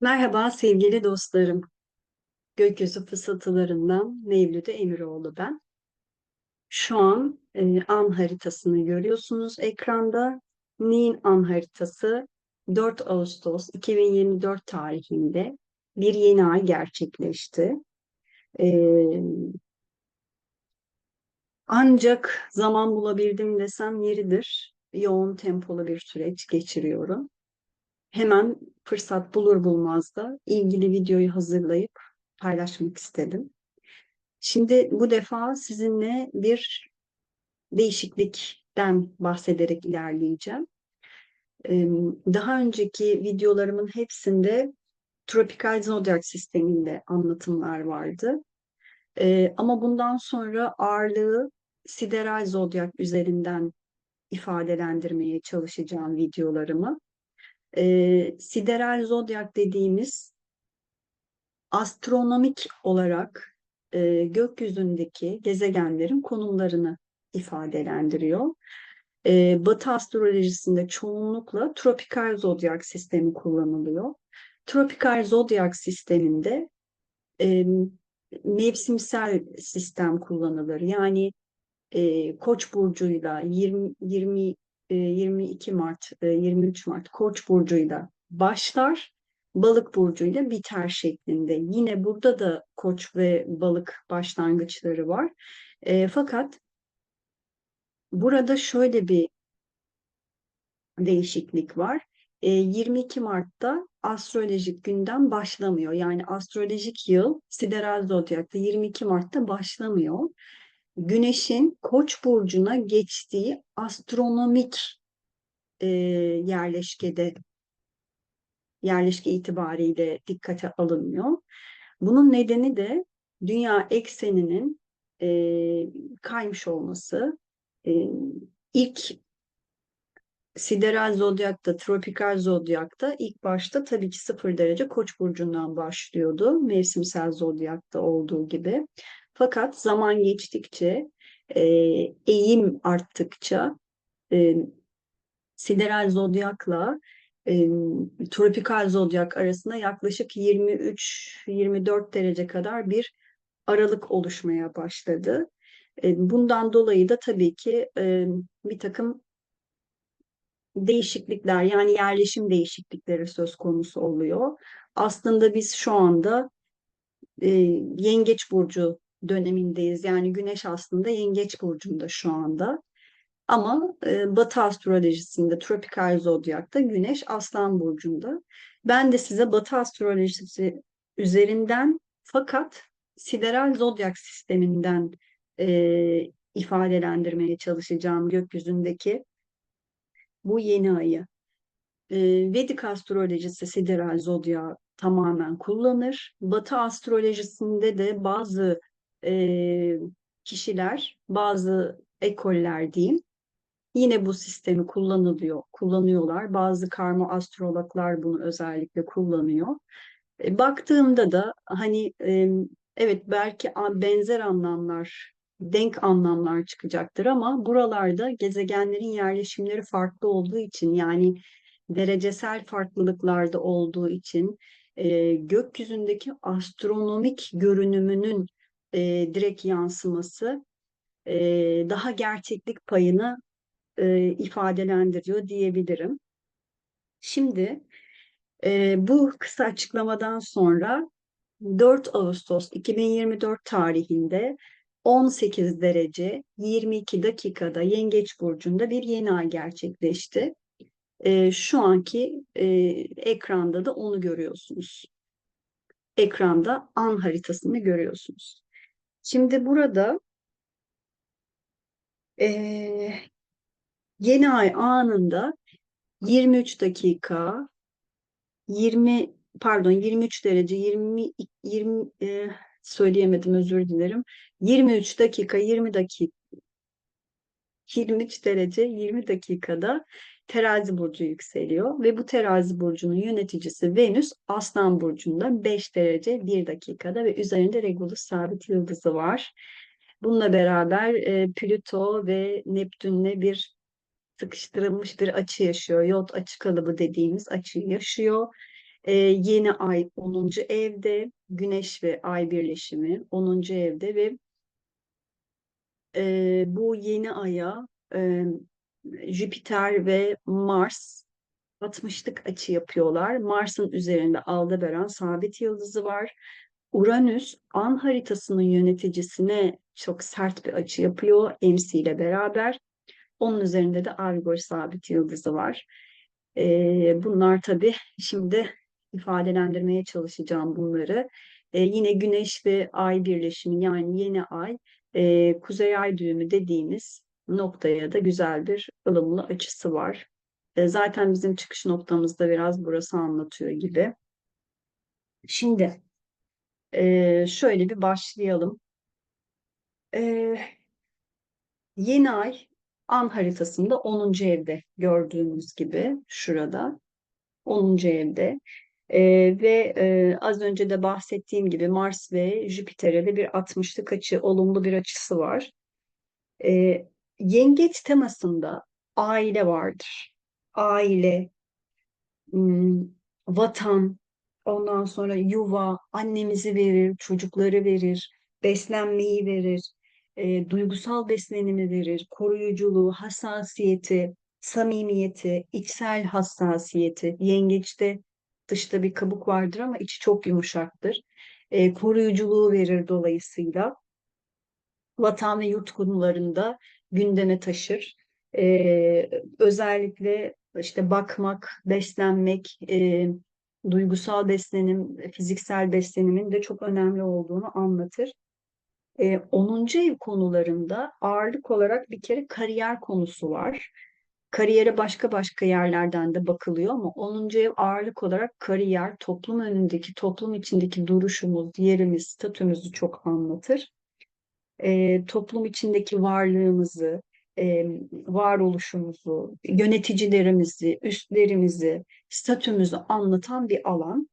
Merhaba sevgili dostlarım. Gökyüzü fısıltılarından Mevlüde Emiroğlu ben. Şu an e, an haritasını görüyorsunuz ekranda. NİN an haritası 4 Ağustos 2024 tarihinde bir yeni ay gerçekleşti. E, ancak zaman bulabildim desem yeridir. Yoğun tempolu bir süreç geçiriyorum hemen fırsat bulur bulmaz da ilgili videoyu hazırlayıp paylaşmak istedim. Şimdi bu defa sizinle bir değişiklikten bahsederek ilerleyeceğim. Daha önceki videolarımın hepsinde tropikal zodyak sisteminde anlatımlar vardı. Ama bundan sonra ağırlığı sideral zodyak üzerinden ifadelendirmeye çalışacağım videolarımı e, sideral zodyak dediğimiz astronomik olarak e, gökyüzündeki gezegenlerin konumlarını ifadelendiriyor. E, Batı astrolojisinde çoğunlukla tropikal zodyak sistemi kullanılıyor. Tropikal zodyak sisteminde e, mevsimsel sistem kullanılır. Yani e, Koç burcuyla 20 20 22 Mart, 23 Mart Koç burcuyla başlar, Balık burcuyla biter şeklinde. Yine burada da Koç ve Balık başlangıçları var. E, fakat burada şöyle bir değişiklik var. E, 22 Mart'ta astrolojik gündem başlamıyor. Yani astrolojik yıl sideral zodyakta 22 Mart'ta başlamıyor. Güneş'in Koç burcuna geçtiği astronomik e, yerleşkede yerleşke itibariyle dikkate alınmıyor. Bunun nedeni de dünya ekseninin e, kaymış olması. E, ilk sideral zodyakta, tropikal zodyakta ilk başta tabii ki sıfır derece koç burcundan başlıyordu. Mevsimsel zodyakta olduğu gibi. Fakat zaman geçtikçe, e, eğim arttıkça e, sideral zodyakla e, tropikal zodyak arasında yaklaşık 23-24 derece kadar bir aralık oluşmaya başladı. E, bundan dolayı da tabii ki e, bir takım değişiklikler yani yerleşim değişiklikleri söz konusu oluyor. Aslında biz şu anda e, Yengeç Burcu dönemindeyiz. Yani Güneş aslında Yengeç Burcu'nda şu anda. Ama e, Batı astrolojisinde tropikal zodyakta Güneş Aslan burcunda. Ben de size Batı astrolojisi üzerinden fakat sideral zodyak sisteminden e, ifadelendirmeye çalışacağım gökyüzündeki bu yeni ayı. E, Vedik astrolojisi sideral zodya tamamen kullanır. Batı astrolojisinde de bazı e, kişiler, bazı ekoller diyeyim, Yine bu sistemi kullanılıyor, kullanıyorlar. Bazı karma astrologlar bunu özellikle kullanıyor. E, baktığımda da hani e, evet belki benzer anlamlar, denk anlamlar çıkacaktır ama buralarda gezegenlerin yerleşimleri farklı olduğu için yani derecesel farklılıklarda olduğu için e, gökyüzündeki astronomik görünümünün e, direkt yansıması e, daha gerçeklik payını e, ifadelendiriyor diyebilirim. Şimdi e, bu kısa açıklamadan sonra 4 Ağustos 2024 tarihinde 18 derece 22 dakikada Yengeç Burcu'nda bir yeni ay gerçekleşti. E, şu anki e, ekranda da onu görüyorsunuz. Ekranda an haritasını görüyorsunuz. Şimdi burada e, Yeni ay anında 23 dakika 20 pardon 23 derece 20 20 e, söyleyemedim özür dilerim. 23 dakika 20 dakika 23 derece 20 dakikada terazi burcu yükseliyor ve bu terazi burcunun yöneticisi Venüs Aslan burcunda 5 derece 1 dakikada ve üzerinde Regulus sabit yıldızı var. Bununla beraber e, Plüto ve Neptünle bir sıkıştırılmış bir açı yaşıyor. Yod açı kalıbı dediğimiz açıyı yaşıyor. Ee, yeni ay 10. evde, Güneş ve Ay birleşimi 10. evde ve e, bu yeni aya e, Jüpiter ve Mars 60'lık açı yapıyorlar. Mars'ın üzerinde Aldebaran sabit yıldızı var. Uranüs an haritasının yöneticisine çok sert bir açı yapıyor MC ile beraber. Onun üzerinde de Algol sabit yıldızı var. Ee, bunlar tabii şimdi ifadelendirmeye çalışacağım bunları. Ee, yine Güneş ve Ay birleşimi yani yeni ay e, Kuzey Ay düğümü dediğimiz noktaya da güzel bir ılımlı açısı var. E, zaten bizim çıkış noktamızda biraz burası anlatıyor gibi. Şimdi e, şöyle bir başlayalım. E, yeni ay an haritasında 10. evde gördüğünüz gibi şurada 10. evde. E, ve e, az önce de bahsettiğim gibi Mars ve Jüpiter'e de bir 60'lık açı, olumlu bir açısı var. E, yengeç temasında aile vardır. Aile, hmm, vatan, ondan sonra yuva, annemizi verir, çocukları verir, beslenmeyi verir, e, duygusal beslenimi verir, koruyuculuğu, hassasiyeti, samimiyeti, içsel hassasiyeti. Yengeçte dışta bir kabuk vardır ama içi çok yumuşaktır. E, koruyuculuğu verir dolayısıyla. Vatan ve yurt konularında gündeme taşır. E, özellikle işte bakmak, beslenmek, e, duygusal beslenim, fiziksel beslenimin de çok önemli olduğunu anlatır. E, 10. ev konularında ağırlık olarak bir kere kariyer konusu var. Kariyere başka başka yerlerden de bakılıyor ama 10. ev ağırlık olarak kariyer, toplum önündeki, toplum içindeki duruşumuz, yerimiz, statümüzü çok anlatır. E, toplum içindeki varlığımızı, e, varoluşumuzu, yöneticilerimizi, üstlerimizi, statümüzü anlatan bir alan.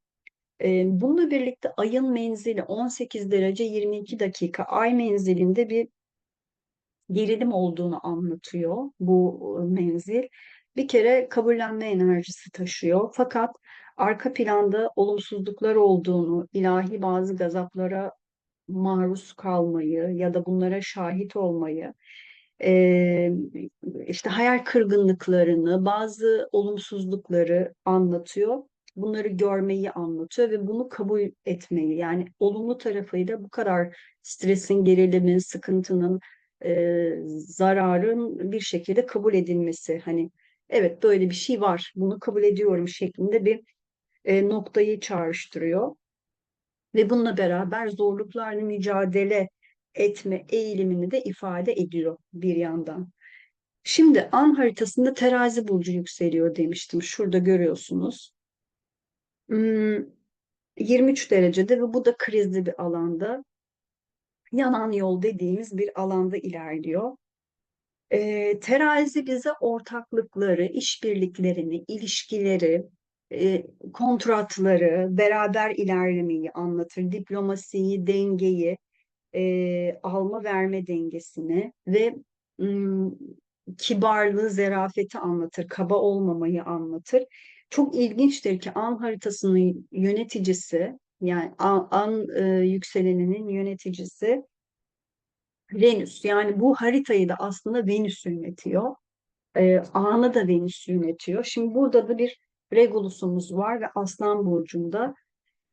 E, bununla birlikte ayın menzili 18 derece 22 dakika ay menzilinde bir gerilim olduğunu anlatıyor bu menzil. Bir kere kabullenme enerjisi taşıyor. Fakat arka planda olumsuzluklar olduğunu, ilahi bazı gazaplara maruz kalmayı ya da bunlara şahit olmayı, e, işte hayal kırgınlıklarını, bazı olumsuzlukları anlatıyor. Bunları görmeyi anlatıyor ve bunu kabul etmeyi yani olumlu tarafıyla bu kadar stresin, gerilimin, sıkıntının, e, zararın bir şekilde kabul edilmesi. Hani evet böyle bir şey var, bunu kabul ediyorum şeklinde bir e, noktayı çağrıştırıyor. Ve bununla beraber zorluklarla mücadele etme eğilimini de ifade ediyor bir yandan. Şimdi an haritasında terazi burcu yükseliyor demiştim. Şurada görüyorsunuz. 23 hmm, derecede ve bu da krizli bir alanda. Yanan yol dediğimiz bir alanda ilerliyor. E, terazi bize ortaklıkları, işbirliklerini, ilişkileri, kontratları, beraber ilerlemeyi anlatır. Diplomasiyi, dengeyi, e, alma verme dengesini ve m, kibarlığı, zerafeti anlatır, kaba olmamayı anlatır. Çok ilginçtir ki an haritasının yöneticisi, yani an, an e, yükseleninin yöneticisi Venüs. Yani bu haritayı da aslında Venüs yönetiyor. E, anı da Venüs yönetiyor. Şimdi burada da bir Regulus'umuz var ve Aslan Burcu'nda.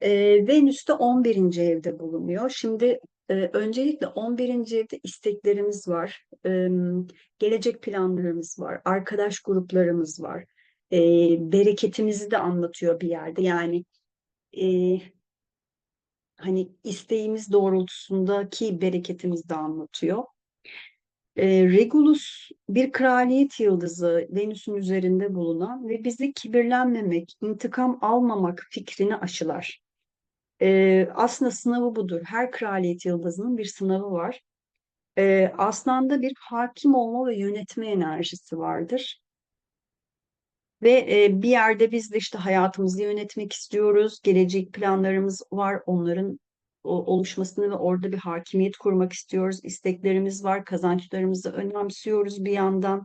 E, Venüs de 11. evde bulunuyor. Şimdi e, öncelikle 11. evde isteklerimiz var, e, gelecek planlarımız var, arkadaş gruplarımız var. E, bereketimizi de anlatıyor bir yerde. Yani e, hani isteğimiz doğrultusundaki bereketimizi de anlatıyor. E, Regulus bir kraliyet yıldızı Venüs'ün üzerinde bulunan ve bizi kibirlenmemek, intikam almamak fikrini aşılar. E, aslında sınavı budur. Her kraliyet yıldızının bir sınavı var. E, aslanda bir hakim olma ve yönetme enerjisi vardır. Ve e, bir yerde biz de işte hayatımızı yönetmek istiyoruz. Gelecek planlarımız var. Onların oluşmasını ve orada bir hakimiyet kurmak istiyoruz. İsteklerimiz var, kazançlarımızı önemsiyoruz bir yandan.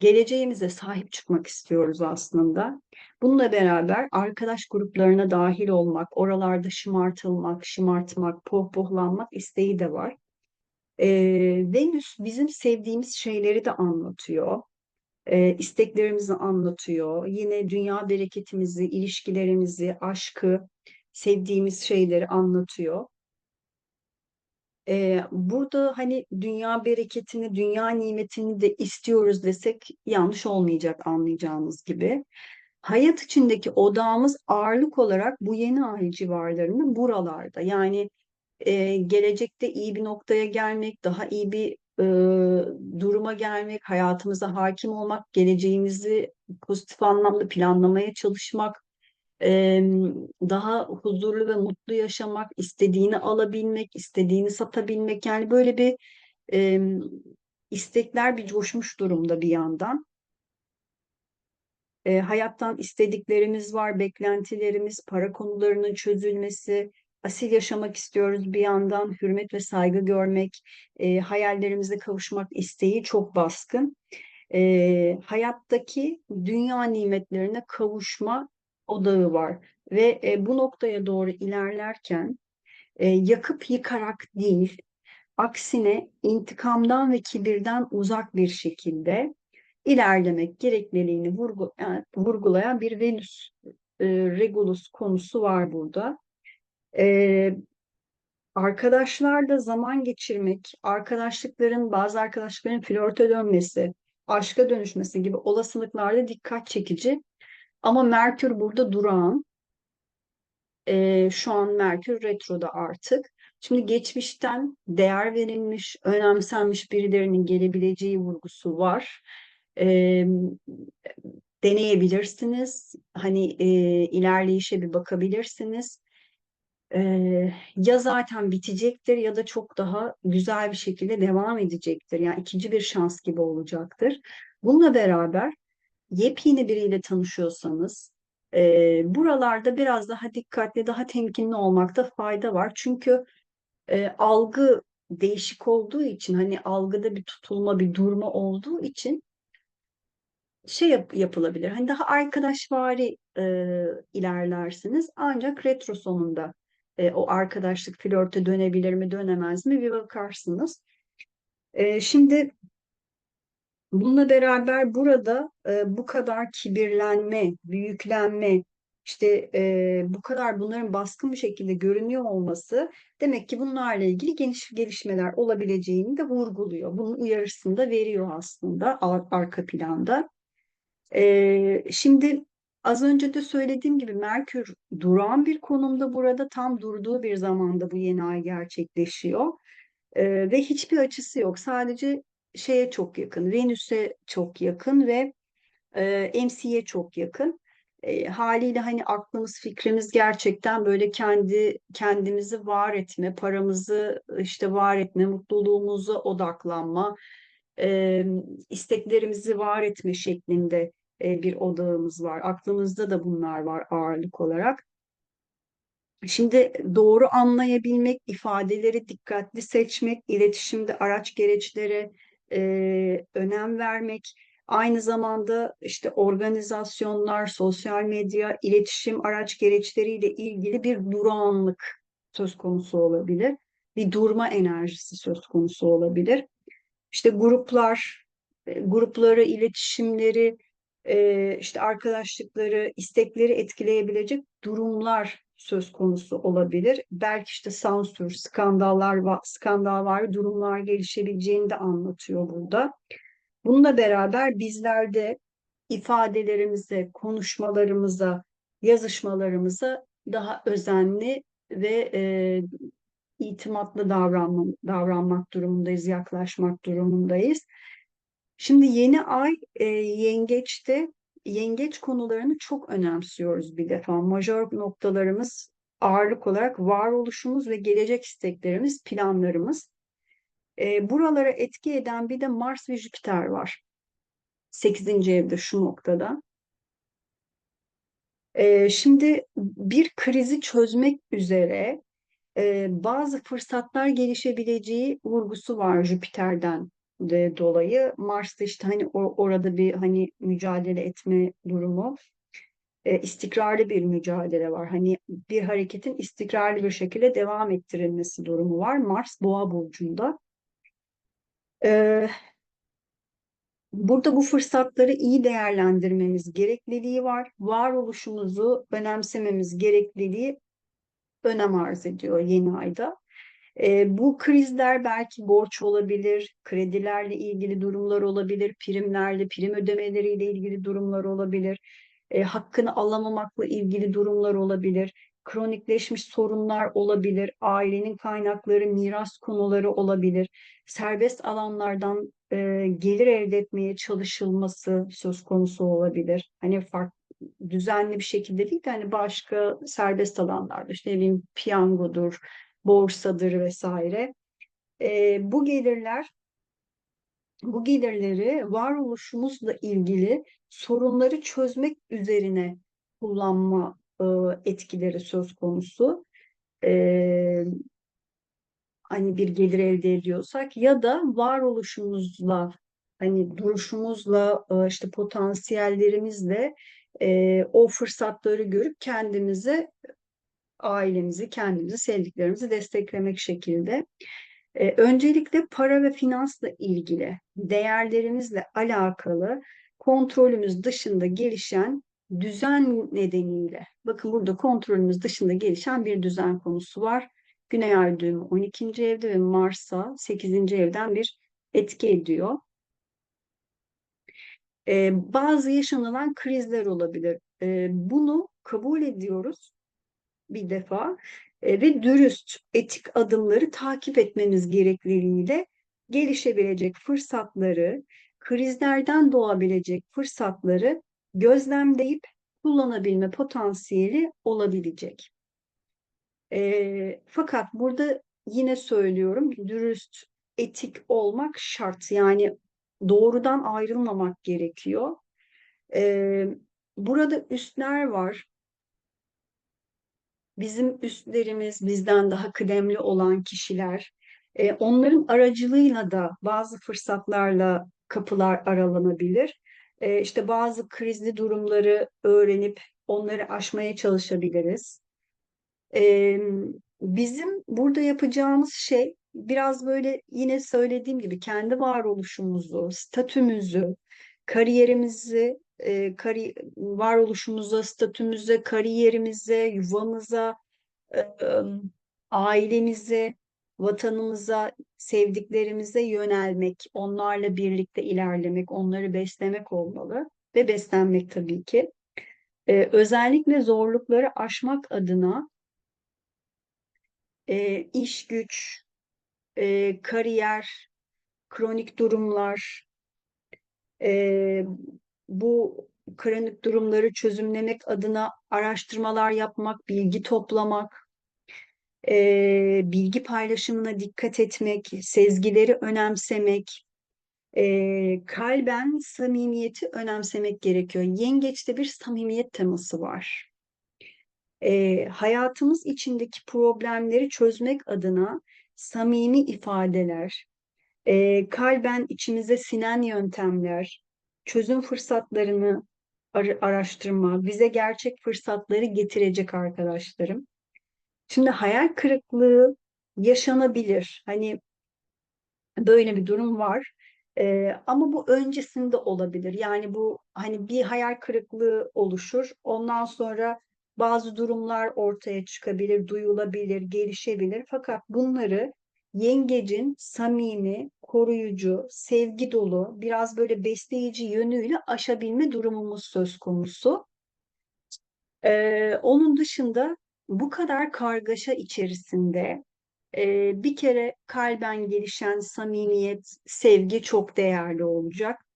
geleceğimize sahip çıkmak istiyoruz aslında. Bununla beraber arkadaş gruplarına dahil olmak, oralarda şımartılmak, şımartmak, pohpohlanmak isteği de var. Ee, Venüs bizim sevdiğimiz şeyleri de anlatıyor. Ee, isteklerimizi anlatıyor. Yine dünya bereketimizi, ilişkilerimizi, aşkı, sevdiğimiz şeyleri anlatıyor. Ee, burada hani dünya bereketini, dünya nimetini de istiyoruz desek yanlış olmayacak anlayacağınız gibi. Hayat içindeki odağımız ağırlık olarak bu yeni ay civarlarında buralarda. Yani e, gelecekte iyi bir noktaya gelmek, daha iyi bir e, duruma gelmek, hayatımıza hakim olmak, geleceğimizi pozitif anlamda planlamaya çalışmak, e, daha huzurlu ve mutlu yaşamak, istediğini alabilmek, istediğini satabilmek. Yani böyle bir e, istekler bir coşmuş durumda bir yandan. E, hayattan istediklerimiz var, beklentilerimiz, para konularının çözülmesi, asil yaşamak istiyoruz bir yandan, hürmet ve saygı görmek, e, hayallerimize kavuşmak isteği çok baskın. E, hayattaki dünya nimetlerine kavuşma odağı var ve e, bu noktaya doğru ilerlerken e, yakıp yıkarak değil, aksine intikamdan ve kibirden uzak bir şekilde ilerlemek gerekliliğini vurgu, yani e, vurgulayan bir Venüs e, Regulus konusu var burada. E, arkadaşlarla zaman geçirmek, arkadaşlıkların, bazı arkadaşlıkların flörte dönmesi, aşka dönüşmesi gibi olasılıklarda dikkat çekici. Ama Merkür burada durağan. E, şu an Merkür retroda artık. Şimdi geçmişten değer verilmiş, önemsenmiş birilerinin gelebileceği vurgusu var. E, deneyebilirsiniz. Hani e, ilerleyişe bir bakabilirsiniz. E, ya zaten bitecektir ya da çok daha güzel bir şekilde devam edecektir. Yani ikinci bir şans gibi olacaktır. Bununla beraber yepyeni biriyle tanışıyorsanız e, buralarda biraz daha dikkatli, daha temkinli olmakta fayda var. Çünkü e, algı değişik olduğu için hani algıda bir tutulma, bir durma olduğu için şey yap, yapılabilir. Hani daha arkadaşvari e, ilerlersiniz ancak retro sonunda e, o arkadaşlık flörte dönebilir mi dönemez mi bir bakarsınız. E, şimdi bununla beraber burada e, bu kadar kibirlenme, büyüklenme, işte e, bu kadar bunların baskın bir şekilde görünüyor olması demek ki bunlarla ilgili geniş gelişmeler olabileceğini de vurguluyor. Bunun uyarısını da veriyor aslında arka planda. E, şimdi az önce de söylediğim gibi Merkür duran bir konumda burada tam durduğu bir zamanda bu yeni ay gerçekleşiyor. E, ve hiçbir açısı yok. Sadece şeye çok yakın, Venüs'e çok yakın ve e, MC'ye çok yakın. E, haliyle hani aklımız, fikrimiz gerçekten böyle kendi kendimizi var etme, paramızı işte var etme, mutluluğumuza odaklanma, e, isteklerimizi var etme şeklinde e, bir odağımız var. Aklımızda da bunlar var ağırlık olarak. Şimdi doğru anlayabilmek, ifadeleri dikkatli seçmek, iletişimde araç gereçlere e, önem vermek, aynı zamanda işte organizasyonlar, sosyal medya, iletişim araç gereçleriyle ilgili bir durağanlık söz konusu olabilir. Bir durma enerjisi söz konusu olabilir. İşte gruplar, grupları, iletişimleri, işte arkadaşlıkları, istekleri etkileyebilecek durumlar söz konusu olabilir. Belki işte sansür, skandallar, skandal var, durumlar gelişebileceğini de anlatıyor burada. Bununla beraber bizler de ifadelerimize, konuşmalarımıza, yazışmalarımıza daha özenli ve e, itimatlı davranma, davranmak durumundayız, yaklaşmak durumundayız. Şimdi yeni ay e, yengeçte yengeç konularını çok önemsiyoruz bir defa. Majör noktalarımız ağırlık olarak varoluşumuz ve gelecek isteklerimiz, planlarımız. E, buralara etki eden bir de Mars ve Jüpiter var. 8. evde şu noktada. E, şimdi bir krizi çözmek üzere e, bazı fırsatlar gelişebileceği vurgusu var Jüpiter'den de dolayı Mars'ta işte hani o- orada bir hani mücadele etme durumu e, istikrarlı bir mücadele var. Hani bir hareketin istikrarlı bir şekilde devam ettirilmesi durumu var. Mars Boğa burcunda. E, burada bu fırsatları iyi değerlendirmemiz gerekliliği var. Varoluşumuzu önemsememiz gerekliliği önem arz ediyor yeni ayda. E, bu krizler belki borç olabilir, kredilerle ilgili durumlar olabilir, primlerle, prim ödemeleriyle ilgili durumlar olabilir, e, hakkını alamamakla ilgili durumlar olabilir, kronikleşmiş sorunlar olabilir, ailenin kaynakları, miras konuları olabilir, serbest alanlardan e, gelir elde etmeye çalışılması söz konusu olabilir. Hani farklı düzenli bir şekilde değil de hani başka serbest alanlarda işte ne bileyim piyangodur, borsadır vesaire. E, bu gelirler bu gelirleri varoluşumuzla ilgili sorunları çözmek üzerine kullanma e, etkileri söz konusu. E, hani bir gelir elde ediyorsak ya da varoluşumuzla hani duruşumuzla e, işte potansiyellerimizle e, o fırsatları görüp kendimizi ailemizi, kendimizi, sevdiklerimizi desteklemek şekilde. Ee, öncelikle para ve finansla ilgili, değerlerimizle alakalı kontrolümüz dışında gelişen düzen nedeniyle, bakın burada kontrolümüz dışında gelişen bir düzen konusu var. Güney ay düğümü 12. evde ve Mars'a 8. evden bir etki ediyor. Ee, bazı yaşanılan krizler olabilir. Ee, bunu kabul ediyoruz bir defa e, ve dürüst, etik adımları takip etmemiz gerekliliğiyle gelişebilecek fırsatları, krizlerden doğabilecek fırsatları gözlemleyip kullanabilme potansiyeli olabilecek. E, fakat burada yine söylüyorum dürüst, etik olmak şart. Yani doğrudan ayrılmamak gerekiyor. E, burada üstler var, bizim üstlerimiz, bizden daha kıdemli olan kişiler, e, onların aracılığıyla da bazı fırsatlarla kapılar aralanabilir. E, işte bazı krizli durumları öğrenip onları aşmaya çalışabiliriz. E, bizim burada yapacağımız şey biraz böyle yine söylediğim gibi kendi varoluşumuzu, statümüzü, kariyerimizi, e, kari, varoluşumuza, statümüze, kariyerimize, yuvamıza, e, ailemize, vatanımıza, sevdiklerimize yönelmek, onlarla birlikte ilerlemek, onları beslemek olmalı ve beslenmek tabii ki. E, özellikle zorlukları aşmak adına e, iş güç, e, kariyer, kronik durumlar, e, bu kronik durumları çözümlemek adına araştırmalar yapmak, bilgi toplamak, e, bilgi paylaşımına dikkat etmek, sezgileri önemsemek, e, kalben samimiyeti önemsemek gerekiyor. Yengeçte bir samimiyet teması var. E, hayatımız içindeki problemleri çözmek adına samimi ifadeler, e, kalben içimize sinen yöntemler, çözüm fırsatlarını ar- araştırma, bize gerçek fırsatları getirecek arkadaşlarım. Şimdi hayal kırıklığı yaşanabilir. Hani böyle bir durum var. Ee, ama bu öncesinde olabilir. Yani bu hani bir hayal kırıklığı oluşur. Ondan sonra bazı durumlar ortaya çıkabilir, duyulabilir, gelişebilir. Fakat bunları yengecin samimi, koruyucu, sevgi dolu, biraz böyle besleyici yönüyle aşabilme durumumuz söz konusu. Ee, onun dışında bu kadar kargaşa içerisinde e, bir kere kalben gelişen samimiyet, sevgi çok değerli olacak.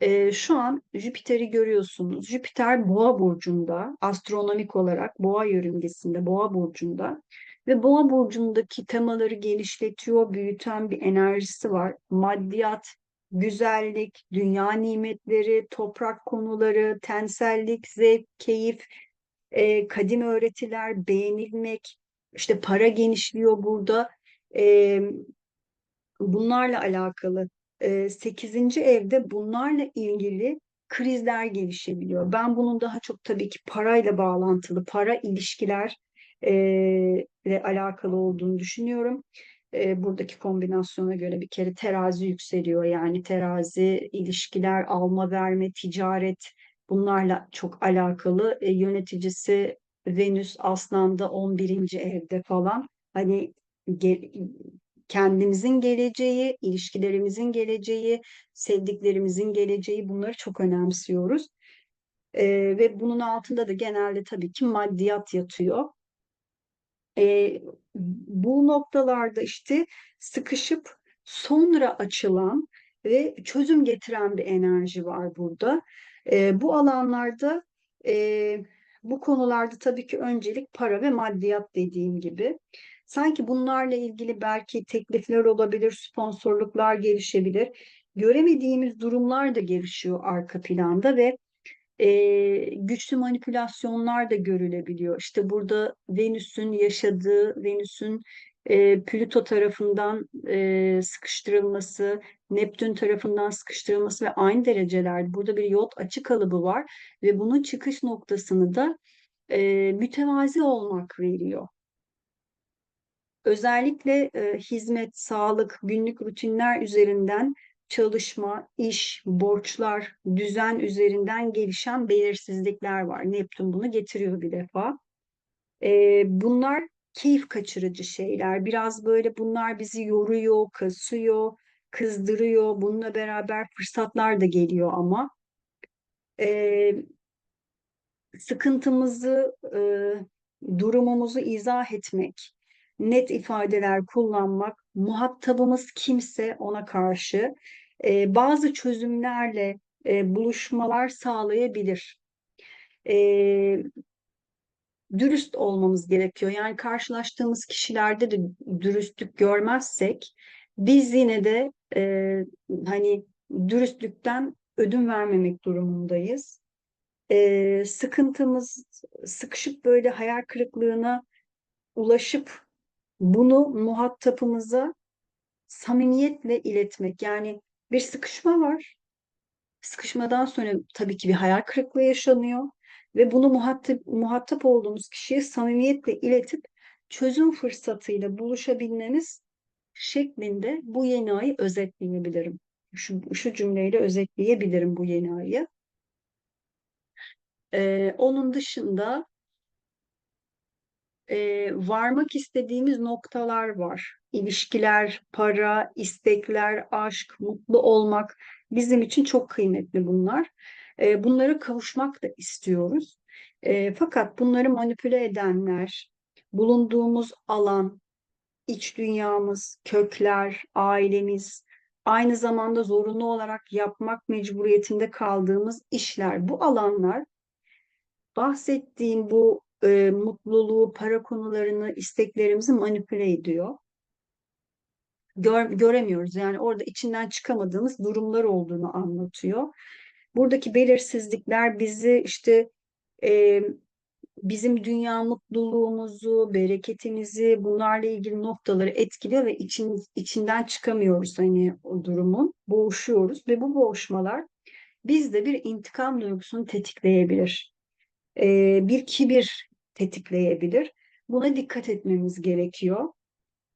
E, şu an Jüpiter'i görüyorsunuz. Jüpiter Boğa burcunda, astronomik olarak Boğa yörüngesinde, Boğa burcunda ve Boğa burcundaki temaları genişletiyor, büyüten bir enerjisi var. Maddiyat, güzellik, dünya nimetleri, toprak konuları, tensellik, zevk, keyif, e, kadim öğretiler, beğenilmek, işte para genişliyor burada. E, bunlarla alakalı e, 8. evde bunlarla ilgili krizler gelişebiliyor. Ben bunun daha çok tabii ki parayla bağlantılı, para ilişkiler ile alakalı olduğunu düşünüyorum. E, buradaki kombinasyona göre bir kere terazi yükseliyor. Yani terazi, ilişkiler, alma verme, ticaret bunlarla çok alakalı. E, yöneticisi Venüs Aslan'da 11. evde falan. Hani ge- kendimizin geleceği, ilişkilerimizin geleceği, sevdiklerimizin geleceği bunları çok önemsiyoruz. Ee, ve bunun altında da genelde tabii ki maddiyat yatıyor. Ee, bu noktalarda işte sıkışıp sonra açılan ve çözüm getiren bir enerji var burada. Ee, bu alanlarda e, bu konularda tabii ki öncelik para ve maddiyat dediğim gibi. Sanki bunlarla ilgili belki teklifler olabilir, sponsorluklar gelişebilir. Göremediğimiz durumlar da gelişiyor arka planda ve e, güçlü manipülasyonlar da görülebiliyor. İşte burada Venüs'ün yaşadığı, Venüs'ün e, Plüto tarafından e, sıkıştırılması, Neptün tarafından sıkıştırılması ve aynı derecelerde burada bir yot açı kalıbı var ve bunun çıkış noktasını da e, mütevazi olmak veriyor. Özellikle e, hizmet, sağlık, günlük rutinler üzerinden çalışma, iş, borçlar, düzen üzerinden gelişen belirsizlikler var. Neptün bunu getiriyor bir defa. E, bunlar keyif kaçırıcı şeyler. Biraz böyle bunlar bizi yoruyor, kasıyor, kızdırıyor. Bununla beraber fırsatlar da geliyor ama. E, sıkıntımızı, e, durumumuzu izah etmek, net ifadeler kullanmak, muhatabımız kimse ona karşı e, bazı çözümlerle e, buluşmalar sağlayabilir. E, dürüst olmamız gerekiyor. Yani karşılaştığımız kişilerde de dürüstlük görmezsek biz yine de e, hani dürüstlükten ödün vermemek durumundayız. E, sıkıntımız, sıkışıp böyle hayal kırıklığına ulaşıp bunu muhatabımıza samimiyetle iletmek. Yani bir sıkışma var. Sıkışmadan sonra tabii ki bir hayal kırıklığı yaşanıyor ve bunu muhatap, muhatap olduğumuz kişiye samimiyetle iletip çözüm fırsatıyla buluşabilmemiz şeklinde bu yeni ayı özetleyebilirim. Şu, şu cümleyle özetleyebilirim bu yeni ayı. Ee, onun dışında e, varmak istediğimiz noktalar var. İlişkiler, para, istekler, aşk, mutlu olmak bizim için çok kıymetli bunlar. E, bunlara kavuşmak da istiyoruz. E, fakat bunları manipüle edenler, bulunduğumuz alan, iç dünyamız, kökler, ailemiz, aynı zamanda zorunlu olarak yapmak mecburiyetinde kaldığımız işler, bu alanlar bahsettiğim bu e, mutluluğu, para konularını, isteklerimizi manipüle ediyor. Gör, göremiyoruz. Yani orada içinden çıkamadığımız durumlar olduğunu anlatıyor. Buradaki belirsizlikler bizi işte e, bizim dünya mutluluğumuzu, bereketimizi, bunlarla ilgili noktaları etkiliyor ve için, içinden çıkamıyoruz hani o durumun. Boğuşuyoruz ve bu boğuşmalar bizde bir intikam duygusunu tetikleyebilir. E, bir kibir tetikleyebilir. Buna dikkat etmemiz gerekiyor.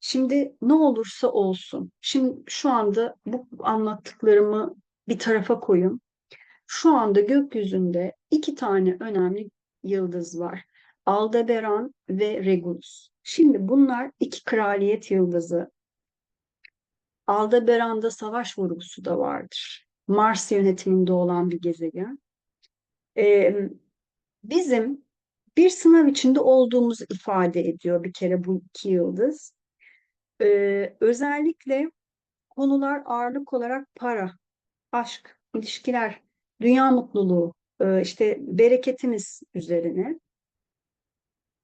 Şimdi ne olursa olsun. Şimdi şu anda bu anlattıklarımı bir tarafa koyun. Şu anda gökyüzünde iki tane önemli yıldız var. Aldebaran ve Regulus. Şimdi bunlar iki kraliyet yıldızı. Aldebaran'da savaş vurgusu da vardır. Mars yönetiminde olan bir gezegen. Ee, bizim bir sınav içinde olduğumuzu ifade ediyor bir kere bu iki yıldız. Ee, özellikle konular ağırlık olarak para, aşk, ilişkiler, dünya mutluluğu, e, işte bereketimiz üzerine.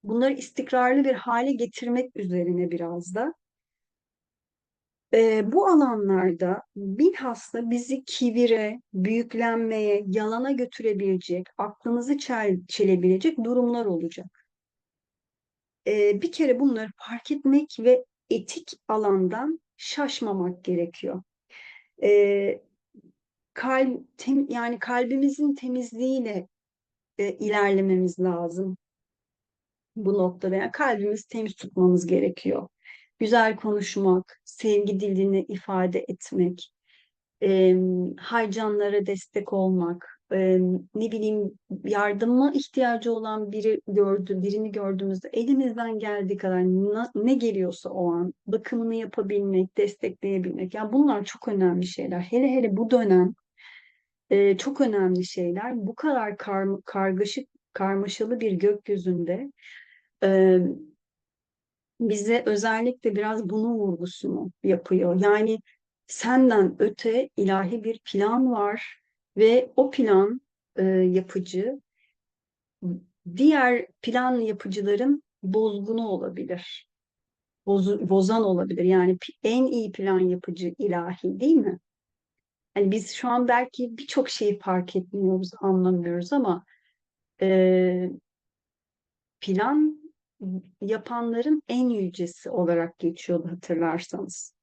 Bunları istikrarlı bir hale getirmek üzerine biraz da. E, bu alanlarda bilhassa bizi kibire, büyüklenmeye, yalana götürebilecek, aklımızı çel çelebilecek durumlar olacak. E, bir kere bunları fark etmek ve etik alandan şaşmamak gerekiyor. e, kalp tem, yani kalbimizin temizliğiyle e, ilerlememiz lazım bu noktada. Yani kalbimizi temiz tutmamız gerekiyor. Güzel konuşmak, sevgi dilini ifade etmek, e, haycanlara destek olmak, e, ne bileyim yardıma ihtiyacı olan biri gördü, birini gördüğümüzde elimizden geldiği kadar na- ne geliyorsa o an bakımını yapabilmek, destekleyebilmek. Yani bunlar çok önemli şeyler. Hele hele bu dönem e, çok önemli şeyler. Bu kadar kar, kargaşık, karmaşalı bir gökyüzünde e, bize özellikle biraz bunun vurgusunu yapıyor. Yani senden öte ilahi bir plan var ve o plan e, yapıcı diğer plan yapıcıların bozgunu olabilir. Bozu, bozan olabilir. Yani en iyi plan yapıcı ilahi değil mi? Hani biz şu an belki birçok şeyi fark etmiyoruz, anlamıyoruz ama e, plan yapanların en yücesi olarak geçiyordu hatırlarsanız.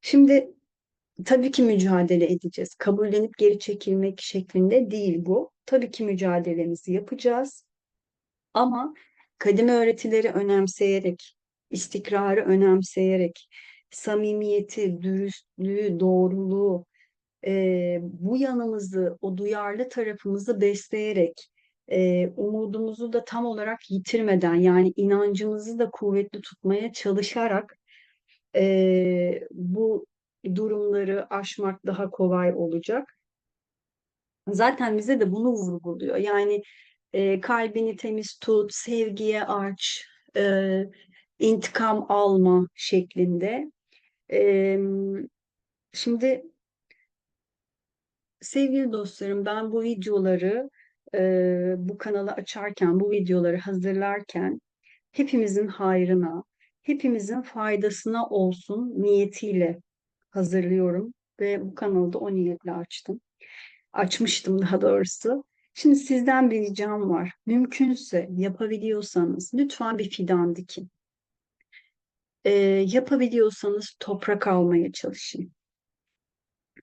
Şimdi tabii ki mücadele edeceğiz. Kabullenip geri çekilmek şeklinde değil bu. Tabii ki mücadelemizi yapacağız. Ama kadim öğretileri önemseyerek, istikrarı önemseyerek, samimiyeti, dürüstlüğü, doğruluğu, e, bu yanımızı, o duyarlı tarafımızı besleyerek, e, umudumuzu da tam olarak yitirmeden, yani inancımızı da kuvvetli tutmaya çalışarak e, bu durumları aşmak daha kolay olacak. Zaten bize de bunu vurguluyor. Yani e, kalbini temiz tut, sevgiye aç, e, intikam alma şeklinde. E, şimdi sevgili dostlarım ben bu videoları e, bu kanalı açarken, bu videoları hazırlarken hepimizin hayrına, hepimizin faydasına olsun niyetiyle hazırlıyorum ve bu kanalı da o niyetle açtım. Açmıştım daha doğrusu. Şimdi sizden bir ricam var. Mümkünse yapabiliyorsanız lütfen bir fidan dikin. Ee, yapabiliyorsanız toprak almaya çalışın.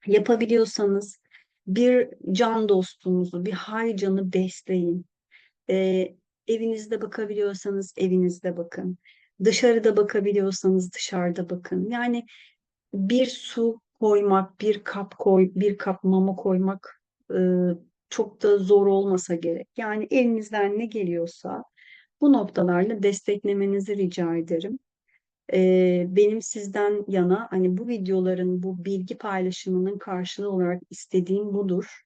Yapabiliyorsanız bir can dostunuzu, bir haycanı besleyin. Ee, evinizde bakabiliyorsanız evinizde bakın. Dışarıda bakabiliyorsanız dışarıda bakın. Yani bir su koymak, bir kap koy, bir kap mama koymak e, çok da zor olmasa gerek. Yani elinizden ne geliyorsa bu noktalarla desteklemenizi rica ederim. Benim sizden yana hani bu videoların, bu bilgi paylaşımının karşılığı olarak istediğim budur.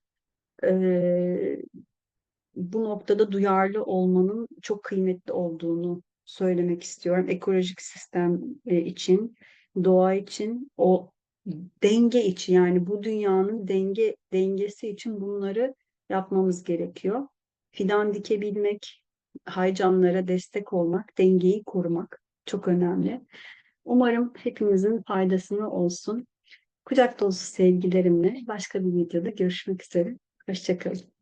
Bu noktada duyarlı olmanın çok kıymetli olduğunu söylemek istiyorum. Ekolojik sistem e, için, doğa için, o denge için yani bu dünyanın denge dengesi için bunları yapmamız gerekiyor. Fidan dikebilmek, haycanlara destek olmak, dengeyi korumak çok önemli. Umarım hepimizin faydasına olsun. Kucak dolusu sevgilerimle başka bir videoda görüşmek üzere. Hoşçakalın.